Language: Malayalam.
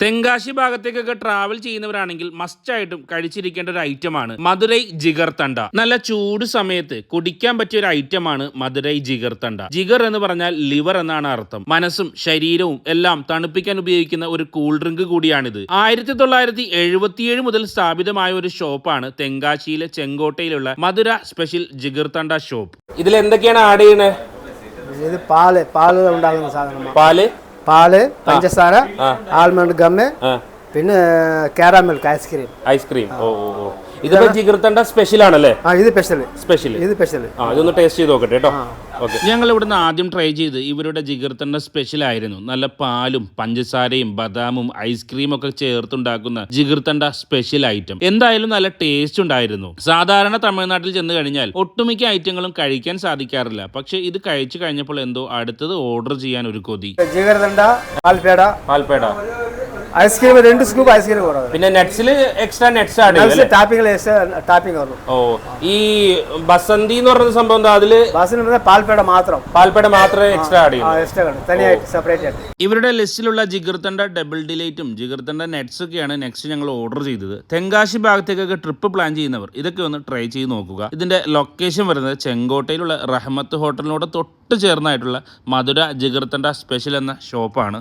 തെങ്കാശി ഭാഗത്തേക്കൊക്കെ ട്രാവൽ ചെയ്യുന്നവരാണെങ്കിൽ മസ്റ്റായിട്ടും കഴിച്ചിരിക്കേണ്ട ഒരു ഐറ്റമാണ് മധുരൈ ജിഗർ തണ്ട നല്ല ചൂട് സമയത്ത് കുടിക്കാൻ പറ്റിയ ഒരു ഐറ്റമാണ് മധുരൈ ജിഗർ തണ്ട ജിഗർ എന്ന് പറഞ്ഞാൽ ലിവർ എന്നാണ് അർത്ഥം. മനസ്സും ശരീരവും എല്ലാം തണുപ്പിക്കാൻ ഉപയോഗിക്കുന്ന ഒരു കൂൾ ഡ്രിങ്ക് കൂടിയാണിത്. ആയിരത്തി തൊള്ളായിരത്തി എഴുപത്തിയേഴ് മുതൽ സ്ഥാപിതമായ ഒരു ഷോപ്പാണ് തെങ്കാശിയിലെ ചെങ്കോട്ടയിലുള്ള Madurai special jigarthanda shop ഇതിൽ എന്തൊക്കെയാണ് ആഡ് ചെയ്യുന്നത് ഇത് പാൽ പാൽ ഉണ്ടാകുന്ന സാധനം പാൽ? പാൽ പഞ്ചസാര ആൽമണ്ട് ഗമ്മ് പിന്നെ കാരാമിൽക്ക് ഐസ്ക്രീം. ഐസ്ക്രീം. ഓ ഓ ഓ. ഇതിപ്പോ ജിഗർ തണ്ട സ്പെഷ്യൽ ആണല്ലേ? ആ ഇത് സ്പെഷ്യൽ സ്പെഷ്യൽ ഇത് സ്പെഷ്യൽ ആ ഇതൊന്ന് ടേസ്റ്റ് ചെയ്ത് നോക്കട്ടെ കേട്ടോ. ഞങ്ങൾ ഇവിടുന്ന് ആദ്യം ട്രൈ ചെയ്ത് ഇവരുടെ ജിഗർത്തണ്ട സ്പെഷ്യൽ ആയിരുന്നു. നല്ല പാലും പഞ്ചസാരയും ബദാമും ഐസ്ക്രീം ഒക്കെ ചേർത്തുണ്ടാക്കുന്ന ജിഗർത്തണ്ട സ്പെഷ്യൽ ഐറ്റം എന്തായാലും നല്ല ടേസ്റ്റ് ഉണ്ടായിരുന്നു. സാധാരണ തമിഴ്നാട്ടിൽ ചെന്ന് കഴിഞ്ഞാൽ ഒട്ടുമിക്ക ഐറ്റങ്ങളും കഴിക്കാൻ സാധിക്കാറില്ല. പക്ഷെ ഇത് കഴിച്ചു കഴിഞ്ഞപ്പോൾ എന്തോ അടുത്തത് ഓർഡർ ചെയ്യാൻ ഒരു കൊതി. ജിഗർത്തണ്ട പാൽപേട പാൽപേട ഐസ്ക്രീം രണ്ട് സ്കൂപ്പ് ഐസ്ക്രീം കൊടുക്കും പിന്നെ നെറ്റ്സിൽ എക്സ്ട്രാ നെറ്റ്സ് ആഡ് ചെയ്യും? ടാപ്പിംഗ് ടാപ്പിംഗ് വരും ഓ ഈ ബസന്തി എന്ന് പറയുന്ന സംഭവം എന്താ അതിൽ? ബസ്സിന് പാൽപേട മാത്രം. പാൽപ്പേട മാത്രമേ എക്സ്ട്രാ ആഡ് ചെയ്യൂ എക്സ്ട്രാ തനിയായിട്ട് സെപ്പറേറ്റ് ആയിട്ട്. ഇവരുടെ ലിസ്റ്റിലുള്ള ജിഗർത്തണ്ട ഡബിൾ ഡിലൈറ്റും ജിഗർത്തണ്ട നെറ്റ്സ് ഒക്കെയാണ് നെക്സ്റ്റ് ഞങ്ങൾ ഓർഡർ ചെയ്തത്. തെങ്കാശി ഭാഗത്തേക്കൊക്കെ ട്രിപ്പ് പ്ലാൻ ചെയ്യുന്നവർ ഇതൊക്കെ ഒന്ന് ട്രൈ ചെയ്ത് നോക്കുക. ഇതിന്റെ ലൊക്കേഷൻ വരുന്നത് ചെങ്കോട്ടയിലുള്ള റഹ്മത്ത് ഹോട്ടലിനോട് തൊട്ട് ചേർന്നായിട്ടുള്ള മധുര ജിഗർത്തണ്ട സ്പെഷ്യൽ എന്ന ഷോപ്പാണ്